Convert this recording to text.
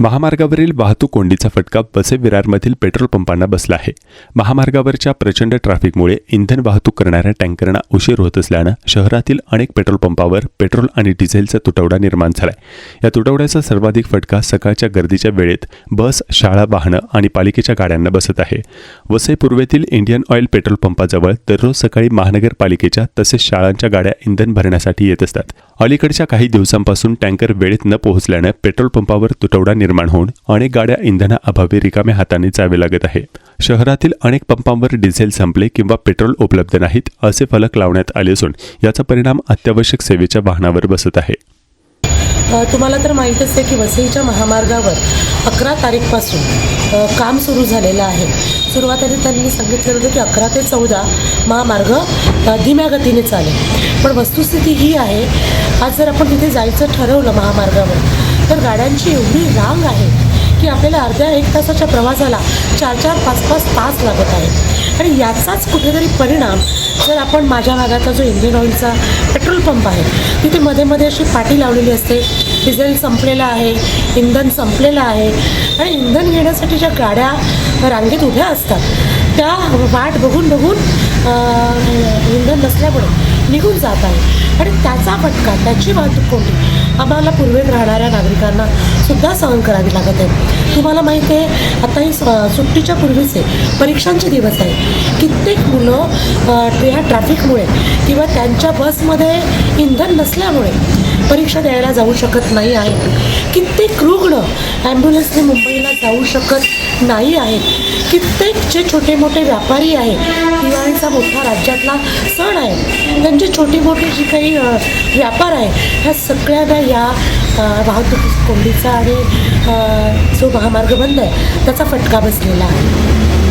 महामार्गावरील वाहतूक कोंडीचा फटका बसे विरारमधील पेट्रोल पंपांना बसला आहे. महामार्गावरच्या प्रचंड ट्रॅफिकमुळे इंधन वाहतूक करणाऱ्या टँकरना उशीर होत असल्यानं शहरातील अनेक पेट्रोल पंपावर पेट्रोल आणि डिझेलचा तुटवडा निर्माण झालाय. या तुटवड्याचा सर्वाधिक फटका सकाळच्या गर्दीच्या वेळेत बस शाळा वाहनं आणि पालिकेच्या गाड्यांना बसत आहे. वसई पूर्वेतील इंडियन ऑइल पेट्रोल पंपाजवळ दररोज सकाळी महानगरपालिकेच्या तसेच शाळांच्या गाड्या इंधन भरण्यासाठी येत असतात. अलीकडच्या काही दिवसांपासून टँकर वेळेत न पोहोचल्यानं पेट्रोल पंपावर तुटवडा निर्माण होऊन अनेक गाड्या इंधनाअभावी रिकाम्या हाताने जावे लागत आहे शहरातील अनेक पंपांवर डिझेल संपले किंवा पेट्रोल उपलब्ध नाहीत असे फलक लावण्यात आले असून याचा परिणाम अत्यावश्यक सेवेच्या वाहनावर बसत आहे. तुम्हाला तर माहीतच आहे की वसईच्या महामार्गावर अकरा तारीखपासून काम सुरू झालेलं आहे. सुरुवातीला त्यांनी सांगितलं होतं की अकरा ते चौदा महामार्ग धीम्या गतीने चालेल. पण वस्तुस्थिती ही आहे आज जर आपण तिथे जायचं ठरवलं महामार्गावर तर गाड्यांची एवढी रांग आहे की आपल्याला अर्ध्या एक तासाच्या प्रवासाला चार चार पाच पाच तास लागत आहे आणि याचाच कुठेतरी परिणाम जर आपण माझ्या भागाचा जो इंडियन ऑइलचा पेट्रोल पंप आहे तिथे मध्ये मध्ये अशी पाटी लावलेली असते. डिझेल संपलेलं आहे इंधन संपलेलं आहे. आणि इंधन घेण्यासाठी ज्या गाड्या रांगेत उभ्या असतात त्या वाट बघून बघून इंधन नसल्यामुळे निघून जात आहे. आणि त्याचा फटका त्याची वाहतूक कोणती? आम्हाला पूर्वेत राहणाऱ्या नागरिकांना सुद्धा सहन करावी लागत आहे. तुम्हाला माहिती आहे आता ही स- सुट्टीच्या पूर्वीचे परीक्षांचे दिवस आहे कित्येक मुलं ह्या या ट्रॅफिकमुळे किंवा त्यांच्या बसमध्ये इंधन नसल्यामुळे परीक्षा द्यायला जाऊ शकत नाही आहे कित्येक रुग्ण ॲम्ब्युलन्सने मुंबईला जाऊ शकत नाही आहेत. कित्येक जे छोटे मोठे व्यापारी आहेत. दिवाळीचा मोठा राज्यातला सण आहे. त्यांचे छोटे मोठे जे काही व्यापार आहे ह्या सगळ्यांना या वाहतूक कोंडीचा आणि जो महामार्ग बंद आहे त्याचा फटका बसलेला आहे.